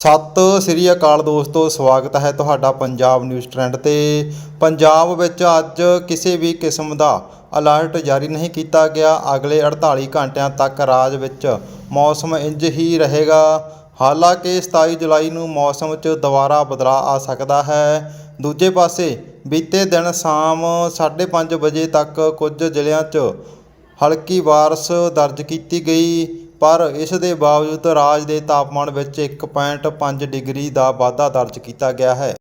ਸਤਿ ਸ੍ਰੀ ਅਕਾਲ ਦੋਸਤੋ, ਸਵਾਗਤ ਹੈ ਤੁਹਾਡਾ ਪੰਜਾਬ ਨਿਊਜ਼ ਟ੍ਰੈਂਡ ਤੇ। ਪੰਜਾਬ ਵਿੱਚ ਅੱਜ ਕਿਸੇ ਵੀ ਕਿਸਮ ਦਾ ਅਲਰਟ ਜਾਰੀ ਨਹੀਂ ਕੀਤਾ ਗਿਆ। ਅਗਲੇ 48 ਘੰਟਿਆਂ ਤੱਕ ਰਾਜ ਵਿੱਚ ਮੌਸਮ ਇੰਜ ਹੀ ਰਹੇਗਾ। ਹਾਲਾਂਕਿ 27 ਜੁਲਾਈ ਨੂੰ ਮੌਸਮ 'ਚ ਦੁਬਾਰਾ ਬਦਲਾਅ ਆ ਸਕਦਾ ਹੈ। ਦੂਜੇ ਪਾਸੇ, ਬੀਤੇ ਦਿਨ ਸ਼ਾਮ 5:30 ਵਜੇ ਤੱਕ ਕੁਝ ਜ਼ਿਲ੍ਹਿਆਂ 'ਚ ਹਲਕੀ ਬਾਰਿਸ਼ ਦਰਜ ਕੀਤੀ ਗਈ। ਪਰ ਇਸ ਦੇ ਬਾਵਜੂਦ ਰਾਜ ਦੇ ਤਾਪਮਾਨ ਵਿੱਚ 1.5 ਡਿਗਰੀ ਦਾ ਵਾਧਾ ਦਰਜ ਕੀਤਾ ਗਿਆ ਹੈ।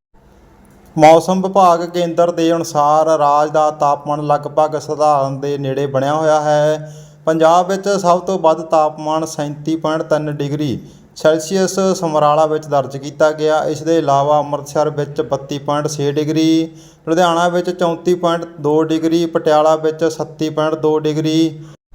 ਮੌਸਮ ਵਿਭਾਗ ਕੇਂਦਰ ਦੇ ਅਨੁਸਾਰ ਰਾਜ ਦਾ ਤਾਪਮਾਨ ਲਗਭਗ ਸਧਾਰਨ ਦੇ ਨੇੜੇ ਬਣਿਆ ਹੋਇਆ ਹੈ। ਪੰਜਾਬ ਵਿੱਚ ਸਭ ਤੋਂ ਵੱਧ ਤਾਪਮਾਨ 37.3 ਡਿਗਰੀ ਸੈਲਸੀਅਸ ਸਮਰਾਲਾ ਵਿੱਚ ਦਰਜ ਕੀਤਾ ਗਿਆ। ਇਸ ਦੇ ਇਲਾਵਾ ਅੰਮ੍ਰਿਤਸਰ ਵਿੱਚ 32.6 ਡਿਗਰੀ, ਲੁਧਿਆਣਾ ਵਿੱਚ 34.2 ਡਿਗਰੀ, ਪਟਿਆਲਾ ਵਿੱਚ 37.2 ਡਿਗਰੀ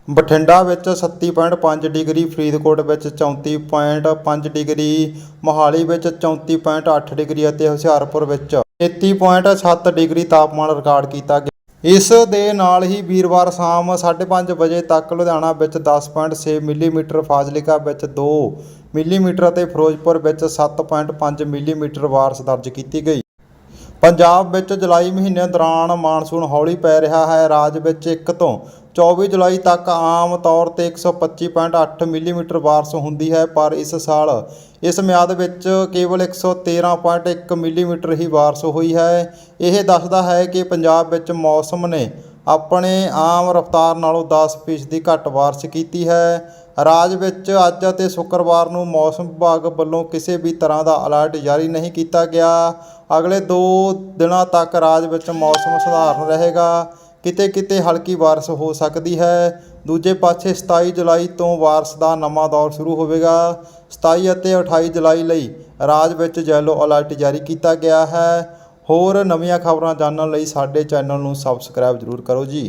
ਬਠਿੰਡਾ ਵਿੱਚ 37.5 ਡਿਗਰੀ, ਫਰੀਦਕੋਟ ਵਿੱਚ 34.5 ਡਿਗਰੀ, ਮੋਹਾਲੀ ਵਿੱਚ 34.8 ਡਿਗਰੀ ਅਤੇ ਹੁਸ਼ਿਆਰਪੁਰ ਵਿੱਚ 33.7 ਡਿਗਰੀ ਤਾਪਮਾਨ ਰਿਕਾਰਡ ਕੀਤਾ ਗਿਆ। ਇਸ ਦੇ ਨਾਲ ਹੀ ਵੀਰਵਾਰ ਸ਼ਾਮ 5:30 ਵਜੇ ਤੱਕ ਲੁਧਿਆਣਾ ਵਿੱਚ 10.6 ਮਿਲੀਮੀਟਰ, ਫਾਜ਼ਿਲਕਾ ਵਿੱਚ 2 ਮਿਲੀਮੀਟਰ ਅਤੇ ਫਿਰੋਜ਼ਪੁਰ ਵਿੱਚ 7.5 ਮਿਲੀਮੀਟਰ ਬਾਰਿਸ਼ ਦਰਜ ਕੀਤੀ ਗਈ। ਪੰਜਾਬ ਵਿੱਚ ਜੁਲਾਈ ਮਹੀਨੇ ਦੌਰਾਨ ਮਾਨਸੂਨ ਹੌਲੀ ਪੈ ਰਿਹਾ ਹੈ। ਰਾਜ ਵਿੱਚ 1 ਤੋਂ 24 ਜੁਲਾਈ ਤੱਕ ਆਮ ਤੌਰ ਤੇ 125.8 ਮਿਲੀਮੀਟਰ ਬਾਰਸ਼ ਹੁੰਦੀ ਹੈ, ਪਰ ਇਸ ਸਾਲ ਇਸ ਮਿਆਦ ਵਿੱਚ ਕੇਵਲ 113.1 ਮਿਲੀਮੀਟਰ ਹੀ ਬਾਰਿਸ਼ ਹੋਈ ਹੈ। ਇਹ ਦੱਸਦਾ ਹੈ ਕਿ ਪੰਜਾਬ ਵਿੱਚ ਮੌਸਮ ਨੇ ਆਪਣੇ ਆਮ ਰਫ਼ਤਾਰ ਨਾਲੋਂ 10% ਘੱਟ ਬਾਰਿਸ਼ ਕੀਤੀ ਹੈ। ਰਾਜ ਵਿੱਚ ਅੱਜ ਅਤੇ ਸ਼ੁੱਕਰਵਾਰ ਨੂੰ ਮੌਸਮ ਵਿਭਾਗ ਵੱਲੋਂ ਕਿਸੇ ਵੀ ਤਰ੍ਹਾਂ ਦਾ ਅਲਰਟ ਜਾਰੀ ਨਹੀਂ ਕੀਤਾ ਗਿਆ। ਅਗਲੇ 2 ਦਿਨਾਂ ਤੱਕ ਰਾਜ ਵਿੱਚ ਮੌਸਮ ਸਧਾਰਨ ਰਹੇਗਾ। ਕਿਤੇ ਕਿਤੇ ਹਲਕੀ ਬਾਰਿਸ਼ ਹੋ ਸਕਦੀ ਹੈ। ਦੂਜੇ ਪਾਸੇ 27 ਜੁਲਾਈ ਤੋਂ ਬਾਰਿਸ਼ ਦਾ ਨਵਾਂ ਦੌਰ ਸ਼ੁਰੂ ਹੋਵੇਗਾ। 27 ਅਤੇ 28 ਜੁਲਾਈ ਲਈ ਰਾਜ ਵਿੱਚ ਯੈਲੋ ਅਲਰਟ ਜਾਰੀ ਕੀਤਾ ਗਿਆ ਹੈ। ਹੋਰ ਨਵੀਆਂ ਖਬਰਾਂ ਜਾਣਨ ਲਈ ਸਾਡੇ ਚੈਨਲ ਨੂੰ ਸਬਸਕ੍ਰਾਈਬ ਜ਼ਰੂਰ ਕਰੋ ਜੀ।